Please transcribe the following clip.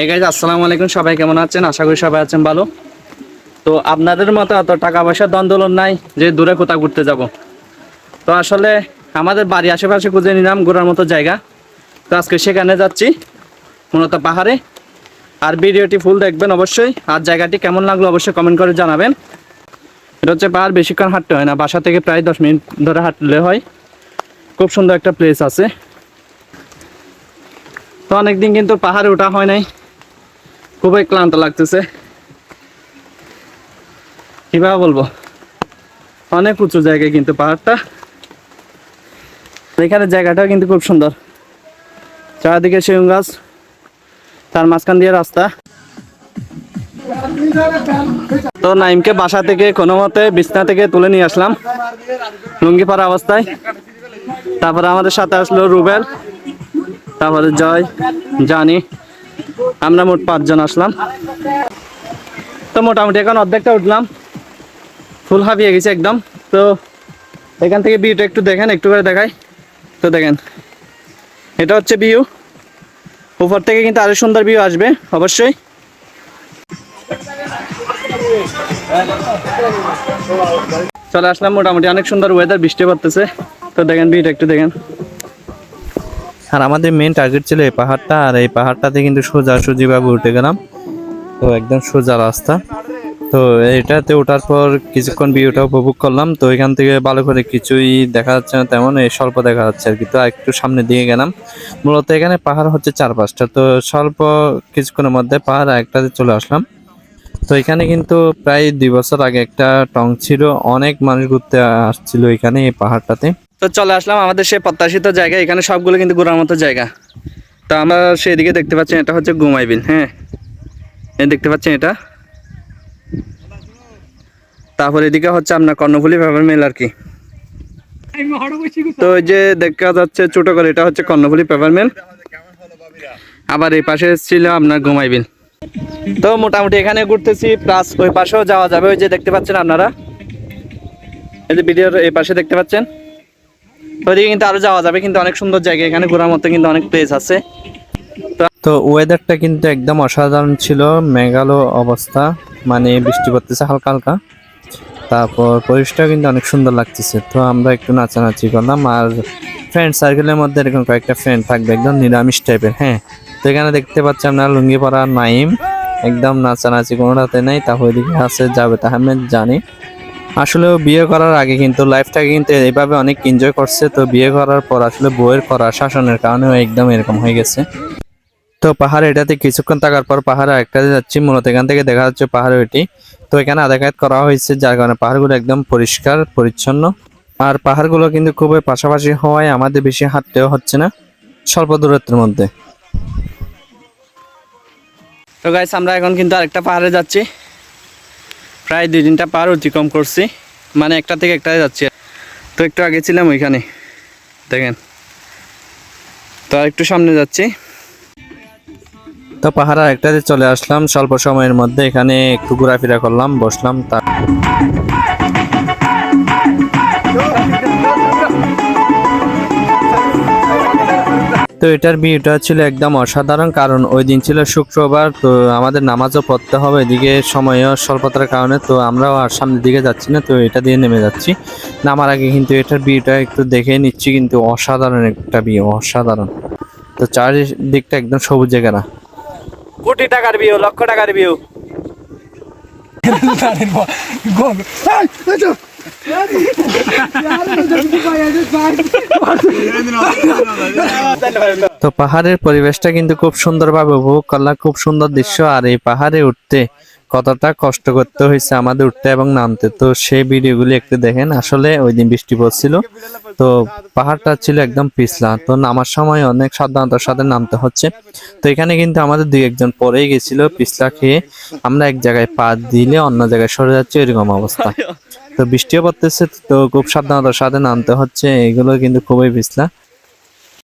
এই গাইজ আসসালামু আলাইকুম। সবাই কেমন আছেন? আশা করি সবাই আছেন ভালো। তো আপনাদের মতো এত টাকা পয়সার দ্বন্দ্বলন নাই যে দূরে কোথাও ঘুরতে যাব। তো আসলে আমাদের বাড়ি আশেপাশে খুঁজে নিলাম, ঘোরার মতো জায়গা। তো আজকে সেখানে যাচ্ছি, মূলত পাহাড়ে। আর ভিডিওটি ফুল দেখবেন অবশ্যই। আর জায়গাটি কেমন লাগল অবশ্যই কমেন্ট করে জানাবেন। এটা হচ্ছে পাহাড়, বেশিক্ষণ হাঁটতে হয় না। বাসা থেকে প্রায় দশ মিনিট ধরে হাঁটলে হয়। খুব সুন্দর একটা প্লেস আছে। তো অনেকদিন কিন্তু পাহাড়ে ওঠা হয় নাই। খুবই ক্লান্ত লাগতেছে। কীভাবে বলব? অনেক উঁচু জায়গায় কিন্তু পাহাড়টা। এখানে জায়গাটাও কিন্তু খুব সুন্দর। চারদিকে সেগুন গাছ, তার মাঝখান দিয়ে রাস্তা। তো নাইমকে বাসা থেকে কোনো মতে বিছনা থেকে তুলে নিয়ে আসলাম। লুঙ্গি পরা অবস্থায়। তারপরে আমাদের সাথে আসলো রুবেল, তারপরে জয়, জানি। আমরা মোট পাঁচজন আসলাম। তো মোটামুটি এখন অর্ধেকটা উঠলাম। ফুল হাবিয়ে গেছে একদম। তো এখান থেকে ভিউটা একটু দেখেন, একটু করে দেখাই। তো দেখেন, এটা হচ্ছে ভিউ। উপর থেকে কিন্তু আরও সুন্দর ভিউ আসবে, অবশ্যই। চলে আসলাম, মোটামুটি অনেক সুন্দর ওয়েদার বৃষ্টি পড়তেছে। তো দেখেন, ভিউটা একটু দেখেন। আর আমাদের মেন টার্গেট ছিল এই পাহাড়টা, আর এই পাহাড়টাতে কিন্তু সোজা সুজিভাবে উঠে গেলাম। তো একদম সোজা রাস্তা। তো এটাতে ওঠার পর কিছুক্ষণ ভিউটা উপভোগ করলাম। তো এখান থেকে ভালো করে কিছুই দেখা যাচ্ছে না তেমন, এই স্বল্প দেখা যাচ্ছে আর কি। তো একটু সামনে দিয়ে গেলাম। মূলত এখানে পাহাড় হচ্ছে চার পাঁচটা তো স্বল্প কিছুক্ষণের মধ্যে পাহাড় একটাতে চলে আসলাম। তো এখানে কিন্তু প্রায় দুই বছর আগে একটা টং ছিল। অনেক মানুষ ঘুরতে আসছিল এখানে এই পাহাড়টাতে। তো চলে আসলাম আমাদের সেই প্রত্যাশিত জায়গা। এখানে সবগুলো কিন্তু ঘোরার মতো জায়গা। তো আমরা সেদিকে দেখতে পাচ্ছেন এটা হচ্ছে গুমাইবিল হ্যাঁ? দেখতে পাচ্ছেন এটা? তারপর এদিকে হচ্ছে আপনার কর্ণফুলি পেপার মিল আর কি। তো ওই যে দেখা যাচ্ছে ছোট করে, এটা হচ্ছে কর্ণফুলি পেপার মিল। আবার এই পাশে ছিল আপনার গুমাইবিল তো মোটামুটি এখানে ঘুরতেছি, প্লাস ওই পাশেও যাওয়া যাবে। ওই যে দেখতে পাচ্ছেন আপনারা? এই যে ভিডিওর এই পাশে দেখতে পাচ্ছেন? ওইদিকে কিন্তু আরও যাওয়া যাবে, কিন্তু অনেক সুন্দর জায়গা, এখানে ঘোরার মতো কিন্তু অনেক প্লেস আছে। তো ওয়েদারটা কিন্তু একদম অসাধারণ ছিল মেঘালো অবস্থা মানে বৃষ্টি পড়তেছে হালকা হালকা। তারপর পরিবেশটা কিন্তু অনেক সুন্দর লাগতেছে, তো আমরা একটু নাচানাচি করলাম, আর ফ্রেন্ড সার্কেলের মধ্যে এরকম কয়েকটা ফ্রেন্ড থাকবে, একদম নিরামিষ টাইপের হ্যাঁ। তো এখানে দেখতে পাচ্ছি আমরা লুঙ্গি পরা নাইম, একদম নাচানাচি কোনোটাতে নেই তারপর ওইদিকে আছে জাভেদ আহমেদ জানি। আসলে বিয়ে করার আগে কিন্তু লাইফটাকে কিন্তু এইভাবে অনেক এনজয় করছে। তো বিয়ে করার পর আসলে বইয়ের করা শাসনের কারণে একদম এরকম হয়ে গেছে। তো পাহাড় এটাতে কিছুক্ষণ থাকার পর পাহাড়ে একটা যাচ্ছি। মূলত এখান থেকে দেখা যাচ্ছে পাহাড় এটি তো এখানে আধাঘাত করা হয়েছে, যার কারণে পাহাড়গুলো একদম পরিষ্কার, পরিচ্ছন্ন। আর পাহাড়গুলো কিন্তু খুবই পাশাপাশি হওয়ায় আমাদের বেশি হাঁটতেও হচ্ছে না, স্বল্প দূরত্বের মধ্যে। তো গাইস আমরা এখন কিন্তু আরেকটা পাহাড়ে যাচ্ছি। প্রায় দুই তিনটা পার অতিক্রম করছি। মানে একটা থেকে একটা যাচ্ছি। তো একটু আগে ছিলাম ওইখানে। দেখেন। তো একটু সামনে যাচ্ছি। তো পাহাড় একটাতে চলে আসলাম। স্বল্প সময়ের মধ্যে এখানে একটু ঘোরাফেরা করলাম, বসলাম, তা তো এটার ভিউটা ছিল একদম অসাধারণ কারণ ওই দিন ছিল শুক্রবার তো আমাদের নামাজও পড়তে হবে। এদিকে সময়ও স্বল্পতার কারণে তো আমরাও আর সামনের দিকে যাচ্ছি না তো এটা দিয়ে নেমে যাচ্ছি। নামার আগে কিন্তু এটার ভিউটা একটু দেখে নিচ্ছি কিন্তু অসাধারণ একটা ভিউ অসাধারণ। তো চারিদিকটা একদম সবুজে ঘেরা। কোটি টাকার ভিউ লক্ষ টাকার বিউ তো পাহাড়ের পরিবেশটা কিন্তু খুব সুন্দরভাবে উপভোগ করলাম, খুব সুন্দর দৃশ্য। আর এই পাহাড়ে উঠতে কতটা কষ্ট করতে হয়েছে আমাদের উঠতে এবং নামতে? তো সেই ভিডিওগুলি একটু দেখেন। আসলে ওই দিন বৃষ্টি পড়ছিল, তো পাহাড়টা ছিল একদম পিছলা। তো নামার সময় অনেক সাবধানতার সাথে নামতে হচ্ছে। তো এখানে কিন্তু আমাদের দুই একজন পরেই গেছিল পিছলা খেয়ে। আমরা এক জায়গায় পা দিলে অন্য জায়গায় সরে যাচ্ছে, এরকম অবস্থা। তো বৃষ্টিও পড়তেছে তো খুব সাবধানতার সাথে নামতে হচ্ছে এগুলো কিন্তু খুবই পিছলা।